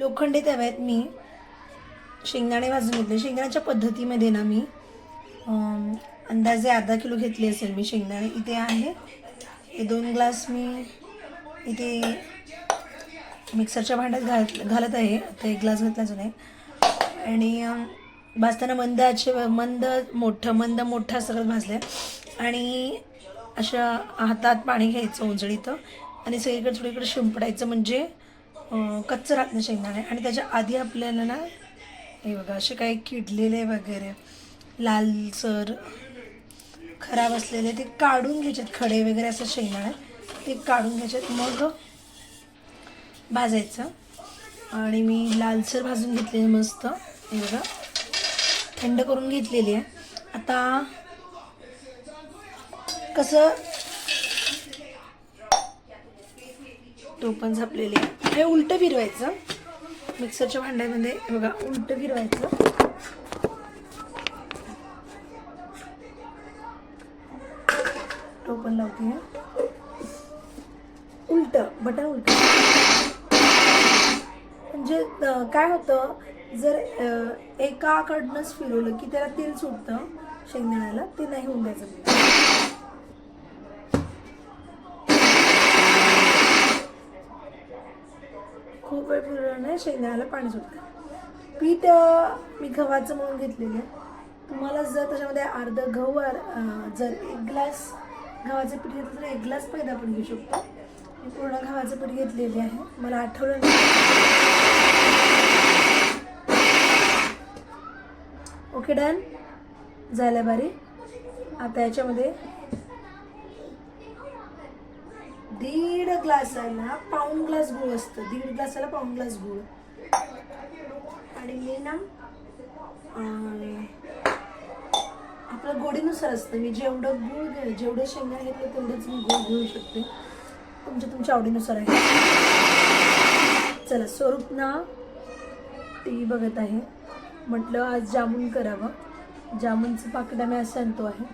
लोखंडी तव्यात मी शेंगदाणे भाजून घेतले. शेंगदाण्याच्या पद्धतीमध्ये ना मी अंदाजे अर्धा किलो घेतले असेल मी शेंगदाणे. इथे आहे. हे दोन ग्लास मी इथे मिक्सरच्या भांड्यात घाल घालत आहे. आता एक ग्लास घातलाच आहे आणि भाजताना मंद आचे मंद मोठं मंद मोठं सगळं भाजलं आहे आणि अशा हातात पाणी घ्यायचं उंजळीतं. आणि सगळीकडे थोडीकडे शिंपडायचं म्हणजे कच्चं राहत नाही शेंगदाणे आणि त्याच्या आधी आपल्याला ना हे बघा असे काही किडलेले वगैरे लालसर खराब असलेले ते काढून घ्यायच्यात खडे वगैरे असं शेंगदाणे ते काढून घ्यायच्यात मग भाजायचं. आणि मी लालसर भाजून घेतलेली मस्त. हे बघा थंड करून घेतलेली आहे. आता कसं तो पण झापलेली आहे. हे उलटं फिरवायचं. मिक्सरच्या भांड्यामध्ये बघा उलटं फिरवायचं. तो लावते उलट बटन उलट. म्हणजे काय होतं जर एकाकडनंच फिरवलं की त्याला तेल सुटतं शेंगदाण्याला ते नाही होऊन द्यायचं. खूप वेळ फिरवल्याने शेंगदाण्याला पाणी सुटतं. पीठ मी गव्हाचं म्हणून घेतलेलं आहे. तुम्हाला जर त्याच्यामध्ये अर्ध गहू जर एक ग्लास गव्हाचं पीठ घेतलं तर एक ग्लास पैदा पण घेऊ शकतो. मी पूर्ण गव्हाचं पीठ घेतलेले आहे. मला आठवलं नाही. ओके डन झालं बारी. आता याच्यामध्ये दीड ग्लासाला पाऊण ग्लास गुळ असतं. दीड ग्लासाला पाऊण ग्लास गुळ. आणि मी ना आपलं गोडीनुसार असतं. मी जेवढं गुळ घे जेवढं शेंगा घेतलं तेवढंच मी गुळ घेऊ शकते. तुमच्या तुमच्या आवडीनुसार आहे. चला स्वरूप ना टी व्ही बघत आहे. म्हटलं आज जामून करावं. जामूनचं पाकिट आम्ही असं आणतो आहे.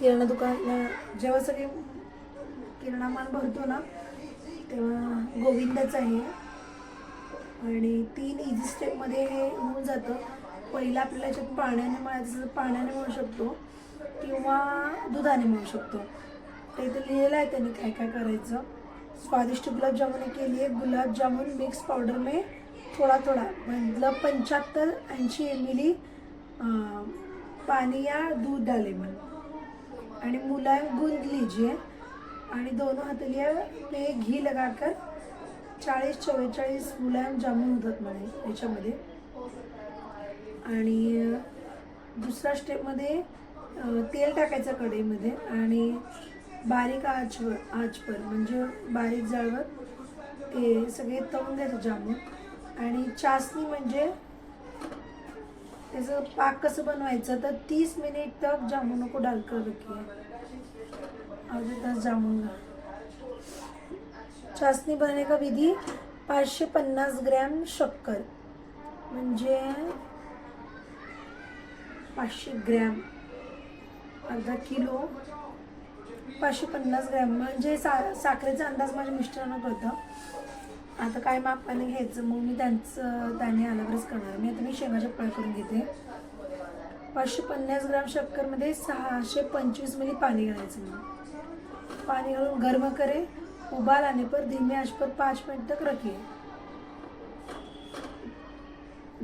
किराणा दुकानाला जेव्हा सगळे किराणा माल भरतो ना तेव्हा गोविंदाचं आहे. आणि तीन इझी स्टेपमध्ये हे होऊन जातं. पहिलं आपल्याला याच्यात पाण्याने मळायचं पाण्याने मिळू शकतो किंवा दुधाने मिळू शकतो. ते तर लिहिलेलं आहे त्यांनी काय काय करायचं. स्वादिष्ट गुलाबजामुन के लिए गुलाबजामुन मिक्स पावडर में थोड़ा थोड़ा मतलब पंच्याहत्तर ऐंशी एम एली पानी या दूध डाले मन आणि मुलायम गूंद लीजिए आणि दोनों हथेलियाँ पे घी लगाकर चाळीस चव्वेचाळीस मुलायम जामून होतात म्हणे याच्यामध्ये. आणि दुसऱ्या स्टेपमध्ये तेल टाकायचं कढईमध्ये आणि बारीक आचवर आचवर म्हणजे बारीक जाळवर ते सगळे तळून द्यायचं जामून. आणि चासणी म्हणजे त्याचं पाक कसं बनवायचं तर तीस मिनिट तक जामुन को डालकर रखिए अर्धा तास जामून घाल. चासणी बनवणे का विधी? पाचशे पन्नास ग्रॅम शक्कर. म्हणजे पाचशे ग्रॅम. अर्धा किलो. पाचशे पन्नास ग्रॅम. म्हणजे सा साखरेचा अंदाज माझ्या मिस्टरांना कळतं. आता काय मापाने घ्यायचं? मग मी त्यांचं त्याने आल्यावरच करणार. मी आता मी शेंगाच्या फळ करून घेते. पाचशे पन्नास ग्रॅम शक्करमध्ये सहाशे पंचवीस मिली पाणी घालायचं मग. पानी घालून गर्म करे उबाल आने पर धीमे आंच पर पाच मिनिट तक रखिए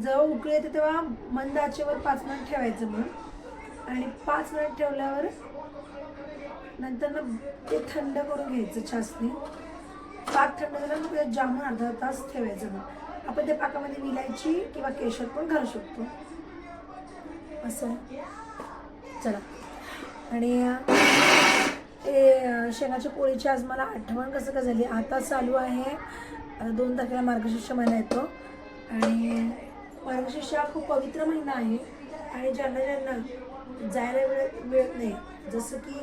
जेव्हा उकळी येते तेव्हा मंद आचेवर पाच मिनिट ठेवायचं मग. आणि पाच मिनिट ठेवल्यावर नंतर ना ते थंड करून घ्यायचं छासणी. पाक थंड झाल्यावर मग त्यात जामून अर्धा तास ठेवायचं मग. आपण त्या पाकामध्ये विलायची किंवा केशर पण घालू शकतो. असं. चला. आणि ते शेणाच्या पोळीची आज मला आठवण कसं काय झाली? आता चालू आहे दोन तारखेला मार्गशीर्ष महिना येतो. आणि मार्गशीर्ष हा खूप पवित्र महिना आहे. आणि ज्यांना ज्यांना जायला वेळ मिळत नाही जसं की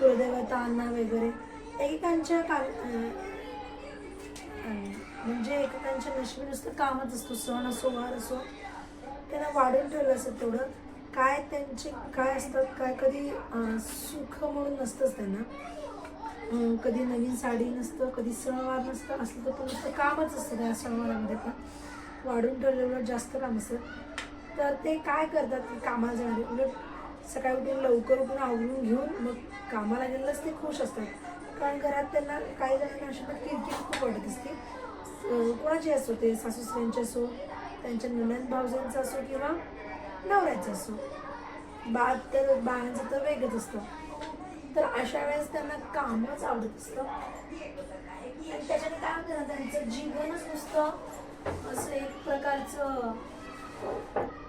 कुलदेवता अन्ना वगैरे एकेकांच्या काम म्हणजे एकेकांच्या नशिबी नुसतं कामच असतो. सण असो वार असो त्यांना वाढून ठेवलं असतं तेवढं. काय त्यांचे काय असतात काय कधी सुख म्हणून नसतंच त्यांना. कधी नवीन साडी नसतं कधी सणवार नसतं असलं तर पण नुसतं कामच असतं त्या सणवारामध्ये पण. वाढून ठेवलेलं जास्त काम असतं. तर ते काय करतात कामाला जाणारे? उलट सकाळी उठून लवकर उठून आवरून घेऊन मग कामाला गेलेलंच ते खुश असतात. कारण घरात त्यांना काही जणांना अशी पण किरकिर खूप वाटत असते. कोणाची असो ते? सासूसऱ्यांचे असो त्यांच्या ननंद भावजांचं असो किंवा नवऱ्याचं असो. बाळ तर बाळांचं तर वेगळंच असतं. तर अशा वेळेस त्यांना कामच आवडत असतं. आणि त्याच्याने काय होतं ना त्यांचं जीवनच नुसतं असं एक प्रकारचं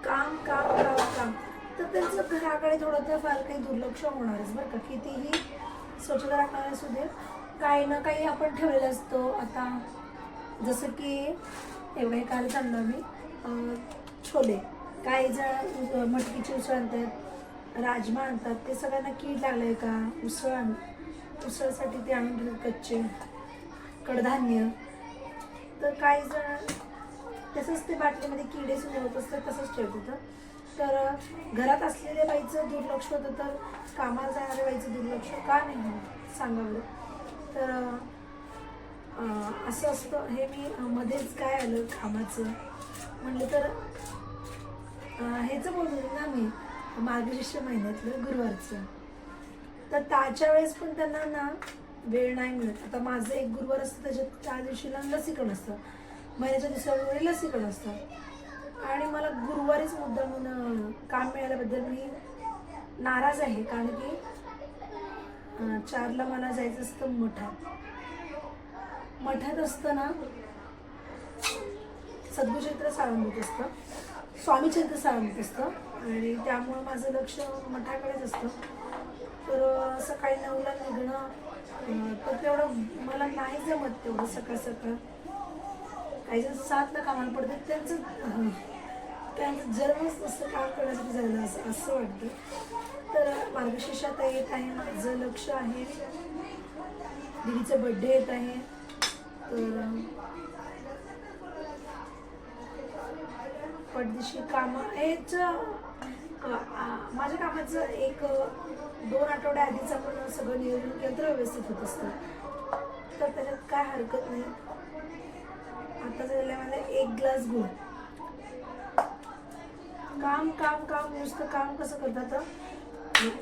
काम काम काम काम. तर त्यांचं घराकडे थोडं तर फार काही दुर्लक्ष होणारच बरं का. कितीही स्वच्छता राखणार असू दे काही ना काही आपण ठेवलेलं असतो. आता जसं की एवढे काल चाललं मी छोले. काही जण मटकीची उसळ आणतात राजमा आणतात ते सगळ्यांना कीड लागलंय का? उसळ आण उसळसाठी ते आणून देतात कच्चे कडधान्य. तर काही जण तसंच ते बाटलीमध्ये किडे सुद्धा होत असतात तसंच ठेवत होतं तर घरात असलेल्या बाईचं दुर्लक्ष होतं तर कामाला जाणाऱ्या बाईचं दुर्लक्ष का नाही सांगावं तर असं असतं. हे मी मध्येच काय आलं? कामाचं. म्हणलं तर ह्याचं बोलत होते ना मी मार्गशीर्ष महिन्यातलं गुरुवारचं तर त्याच्या वेळेस पण त्यांना ना वेळ नाही मिळत. आता माझं एक गुरुवार असतं त्याच्यात त्या दिवशीला लसीकरण असतं. महिन्याच्या दुसऱ्या गुरुवारी लसीकरण असतं. आणि मला गुरुवारीच मुद्दा म्हणून काम मिळाल्याबद्दल मी नाराज आहे. कारण की चारला मला जायचं असतं मठात. मठात असताना सद्गुचरित्र साळंबत असतं. स्वामीचरित्र साळंबत असतं. आणि त्यामुळं माझं लक्ष मठाकडेच असतं. तर सकाळी नऊला निघणं तर तेवढं मला नाही जमत तेवढं सकाळ सकाळ. काही जण सातला कामाला पडतात. त्यांचं त्यांचं जन्मच असं काम करण्यासाठी झालं असं असं वाटतं. तर मार्गशीर्षात येत आहे. माझं लक्ष आहे. दिदीचं बड्डे येत आहे. तर पडदिशी कामं हेच माझ्या कामाचं एक दोन आठवड्या आधीच आपण सगळं नियोजन केलं तर व्यवस्थित होत असतं. तर त्याच्यात काय हरकत नाही. आता झालेलं मला एक ग्लास गुळ. काम काम काम नुसतं काम कसं करतात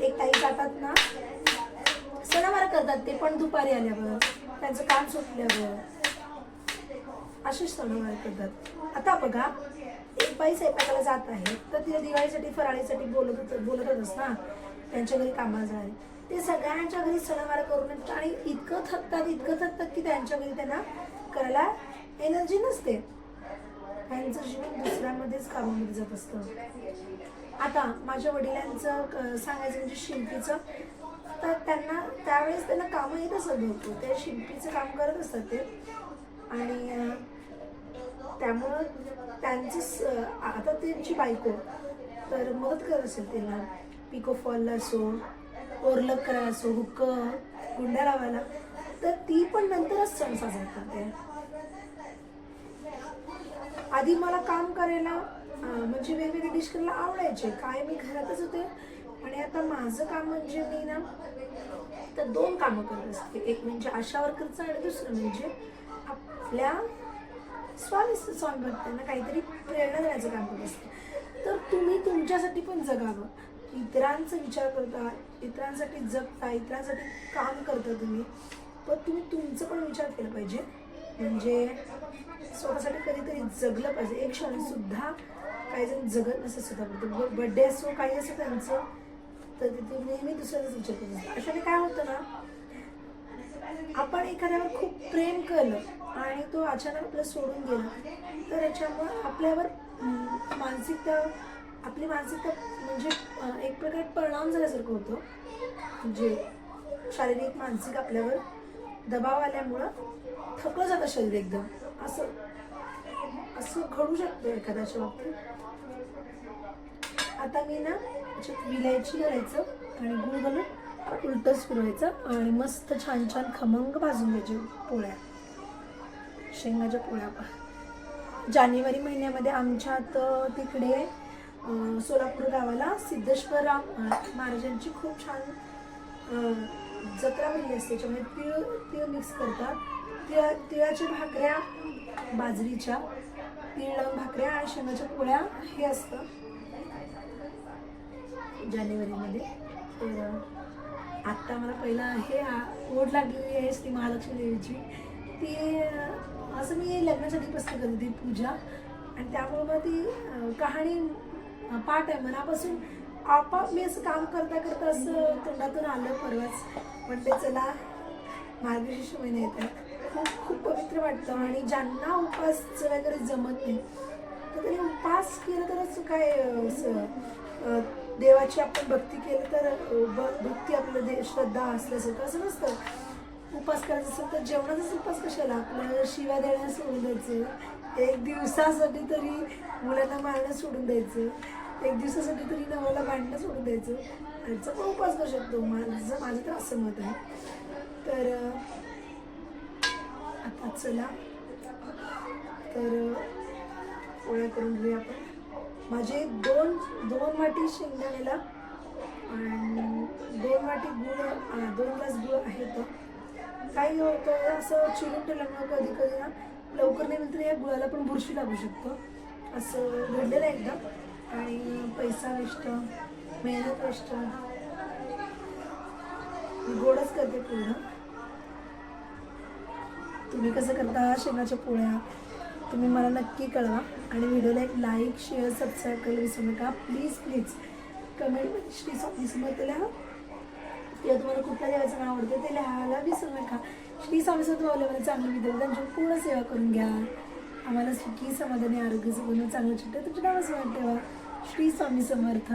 एक ताई जातात ना सणावार करतात ते पण दुपारी आल्यावर. त्यांचं काम सुटल्यावर. असेच सणवार करतात. आता बघा शिपाई बाई स्वयंपाकाला जात आहे तर तिला दिवाळीसाठी फराळीसाठी बोलत होत बोलतच ना? त्यांच्या घरी कामाला जाणे ते सगळ्यांच्या घरी सणवार करून आणि इतकं थकतात इतकं थकतात की त्यांच्या घरी त्यांना करायला एनर्जी नसते. त्यांचं जीवन दुसऱ्यामध्येच कामामध्ये जात असतं. आता माझ्या वडिलांचं क- सांगायचं म्हणजे शिंपीचं तर त्यांना त्यावेळेस त्यांना कामं येत असत भरपूर. ते शिंपीचं काम करत असतात ते. आणि त्यामुळं त्यांचं स- आता त्यांची बायको. तर मदत करत असेल त्यांना. पिको फॉलला असो ओरलक करायला असो हुक्क गुंड्या लावायला. तर ती पण नंतरच सण साजरा करते. आधी मला काम करायला म्हणजे वेगवेगळे डिश करायला आवडायचे. काय मी घरातच होते. आणि आता माझं काम म्हणजे मी ना तर दोन कामं करत असते. एक म्हणजे आशा वर्करचं आणि दुसरं म्हणजे आपल्या स्वामी स्वामी भक्तांना काहीतरी प्रेरणा देण्याचं काम करत असतं. तर तुम्ही तुमच्यासाठी पण जगावं. इतरांचा विचार करता इतरांसाठी जगता इतरांसाठी काम करता तुम्ही. पण तुम्ही तुमचं पण विचार केला पाहिजे. म्हणजे स्वतःसाठी कधीतरी जगलं पाहिजे. एक क्षणसुद्धा काही जण जगत नसत स्वतःबद्दल बड्डे असो काही असो त्यांचं तर तिथे नेहमी दुसऱ्याचाच विचार करत असतात. अशाने काय होतं ना आपण एखाद्यावर खूप प्रेम केलं आणि तो अचानक आपलं सोडून गेला तर याच्यामुळं आपल्यावर मानसिकता आपली मानसिकता म्हणजे एक प्रकारे परिणाम झाल्यासारखं होतं. म्हणजे शारीरिक मानसिक आपल्यावर दबाव आल्यामुळं थकलं जातं शरीर एकदम. असं असं घडू शकतं एखाद्याच्या बाबतीत. आता मी ना त्याच्यात विलायची घालायचं आणि गुळ घालून उलटंच फिरवायचं आणि मस्त छान छान खमंग भाजून घ्यायचे पोळ्या. शेंगाच्या पोळ्या जानेवारी महिन्यामध्ये आमच्यात तिकडे सोलापूर गावाला सिद्धेश्वर राम महाराजांची खूप छान जत्रा भरली असते. त्याच्यामध्ये तीळ तीळ मिक्स करतात. तिळा तिळाच्या भाकऱ्या बाजरीच्या तिळ लावून आणि शेंगाच्या पोळ्या हे असतं. जानेवारीमध्ये. तर आत्ता मला पहिला हे ओढ लागलेली आहे श्री महालक्ष्मी देवीची. ती असं मी लग्नासाठी आधीपासून करते ती पूजा. आणि त्यामुळे मग ती कहाणी पाठ आहे. मनापासून आपाप मी असं काम करता करता असं तोंडातून आलं परवाच. म्हणते चला मार्गशीर्ष महिने येत आहे खूप खूप पवित्र वाटतं. आणि ज्यांना उपास वगैरे जमत नाही तर त्यांनी उपास केला तरच काय असं, देवाची आपण भक्ती केली तर भ- भक्ती आपलं दे श्रद्धा असल्यासारखं असं नसतं. उपास करायचा असेल तर जेवणाचाच उपास कशाला? आपल्याला शिव्या देण्यास सोडून द्यायचं. एक दिवसासाठी तरी मुलांना मारणं सोडून द्यायचं. एक दिवसासाठी तरी नवऱ्याला भांडणं सोडून द्यायचं. याचा पण उपास करू शकतो. माझं माझं तर असं मत आहे. तर आता चला. तर अं, पोळ्या करून घेऊया आपण. माझे दोन दोन वाटी शेंगदाण्याला आणि दोन वाटी गुळ दोन ग्लास गुळ आहेत काही होतं असं चिरून ठेवल्यामुळं कधी कधी ना लवकर नाही तर या गुळाला पण बुरशी लागू शकतो. असं घडलेलं आहे एकदा. आणि पैसा वेस्ट मेहनत वेस्ट गोडच करते पूर्ण. तुम्ही कसं करता? शेंगाच्या पोळ्या तुम्ही मला नक्की कळवा. आणि व्हिडिओला एक लाईक शेअर सबस्क्राईब करायला विसरू नका. प्लीज प्लीज कमेंटमध्ये श्री स्वामी समर्थ लिहा किंवा तुम्हाला कुठल्या देवाचं नाव आवडतं ते लिहायला विसरू नका. श्री स्वामी समर्थ मावल्यामध्ये चांगले विद्यार्थी त्यांची पूर्ण सेवा करून घ्या. आम्हाला सुखी समाधानी आरोग्य सुखी चांगलं चिठ्ठ्या तुमच्या नावाचं वाटतं ठेवा. श्री स्वामी समर्थ